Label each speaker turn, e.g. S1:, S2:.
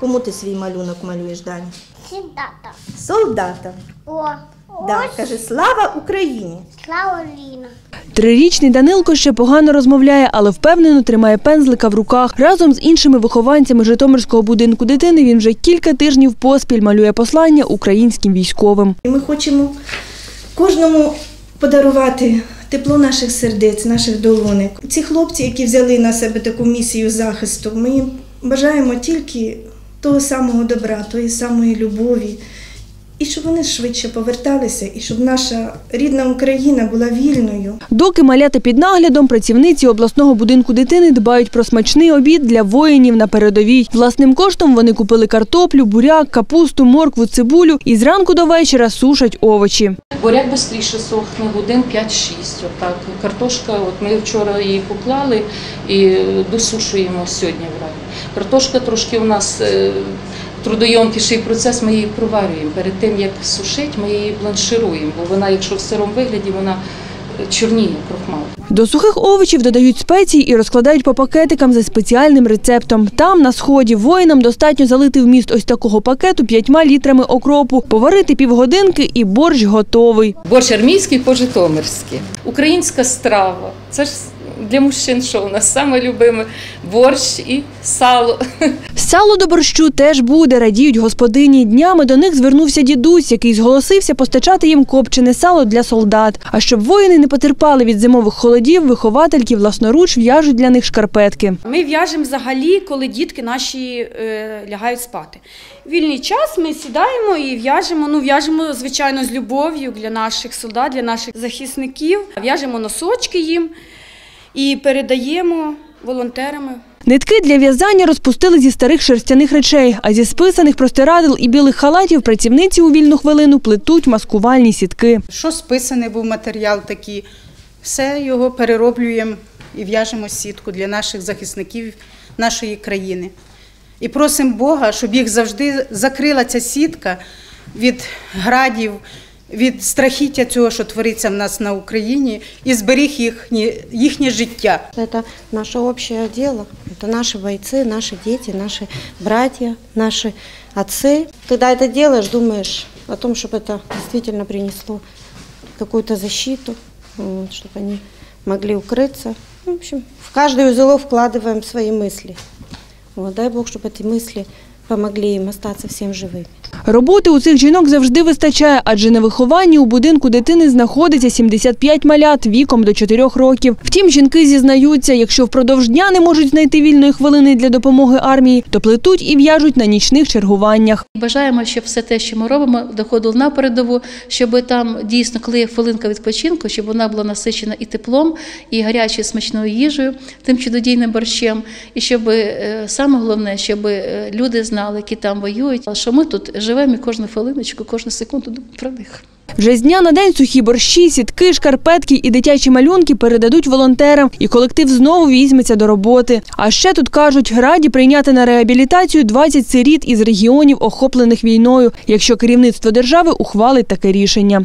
S1: Кому ти свій малюнок малюєш, Дані?
S2: Сідата.
S1: Солдата.
S2: О,
S1: Да,
S2: ось
S1: каже, слава Україні!
S2: слава Ліна.
S3: Трирічний Данилко ще погано розмовляє, але впевнено тримає пензлика в руках. Разом з іншими вихованцями Житомирського будинку дитини він вже кілька тижнів поспіль малює послання українським військовим.
S1: Ми хочемо кожному подарувати тепло наших сердець, наших долонек. Ці хлопці, які взяли на себе таку місію захисту, ми їм бажаємо тільки того самого добра, тої самої любові. І щоб вони швидше поверталися, і щоб наша рідна Україна була вільною.
S3: Доки малята під наглядом, працівниці обласного будинку дитини дбають про смачний обід для воїнів на передовій. Власним коштом вони купили картоплю, буряк, капусту, моркву, цибулю і зранку до вечора сушать овочі.
S4: Буряк швидше сохне, годин 5-6. Отак. Картошка, от ми вчора її поклали і досушуємо сьогодні вранці. Картошка трошки у нас е, трудойомкіший процес, ми її проварюємо. Перед тим як сушить, ми її бланшируємо, бо вона, якщо в сирому вигляді, вона е, чорніє крохмал.
S3: До сухих овочів додають спеції і розкладають по пакетикам за спеціальним рецептом. Там, на сході, воїнам достатньо залити вміст ось такого пакету п'ятьма літрами окропу, поварити півгодинки і борщ готовий.
S4: Борщ армійський по-житомирськи. Українська страва. Це ж для мужчин, що у нас саме любиме борщ і сало.
S3: Сало до борщу теж буде, радіють господині. Днями до них звернувся дідусь, який зголосився постачати їм копчене сало для солдат. А щоб воїни не потерпали від зимових холодів, виховательки власноруч в'яжуть для них шкарпетки.
S5: Ми в'яжемо взагалі, коли дітки наші е, лягають спати. Вільний час ми сідаємо і в'яжемо. Ну, в'яжемо, звичайно, з любов'ю для наших солдат, для наших захисників. В'яжемо носочки їм і передаємо волонтерами.
S3: Нитки для в'язання розпустили зі старих шерстяних речей, а зі списаних простирадил і білих халатів працівниці у вільну хвилину плетуть маскувальні сітки.
S6: Що списаний був матеріал такий, все його перероблюємо і в'яжемо сітку для наших захисників нашої країни. І просимо Бога, щоб їх завжди закрила ця сітка від градів, від страхіття цього, що твориться в нас на Україні, і зберіг їхнє, їхнє життя.
S7: Это наше общее дело. Это наши бойцы, наши дети, наши братья, наши отцы. Когда это делаешь, думаешь о том, чтобы это действительно принесло какую-то защиту, вот, чтобы они могли укрыться. В общем, в каждый узелок вкладываем свои мысли. Вот, дай Бог, чтобы эти мысли помогли им остаться всем живыми.
S3: Роботи у цих жінок завжди вистачає, адже на вихованні у будинку дитини знаходиться 75 малят віком до 4 років. Втім, жінки зізнаються, якщо впродовж дня не можуть знайти вільної хвилини для допомоги армії, то плетуть і в'яжуть на нічних чергуваннях.
S4: Бажаємо, щоб все те, що ми робимо, доходило на передову, щоб там дійсно, коли є хвилинка відпочинку, щоб вона була насичена і теплом, і гарячою смачною їжею, тим чудодійним борщем. І щоб е, саме головне, щоб е, люди знали, які там воюють, що ми тут живемо і кожну хвилиночку, кожну секунду про них.
S3: Вже з дня на день сухі борщі, сітки, шкарпетки і дитячі малюнки передадуть волонтерам, і колектив знову візьметься до роботи. А ще тут кажуть, раді прийняти на реабілітацію 20 сиріт із регіонів, охоплених війною, якщо керівництво держави ухвалить таке рішення.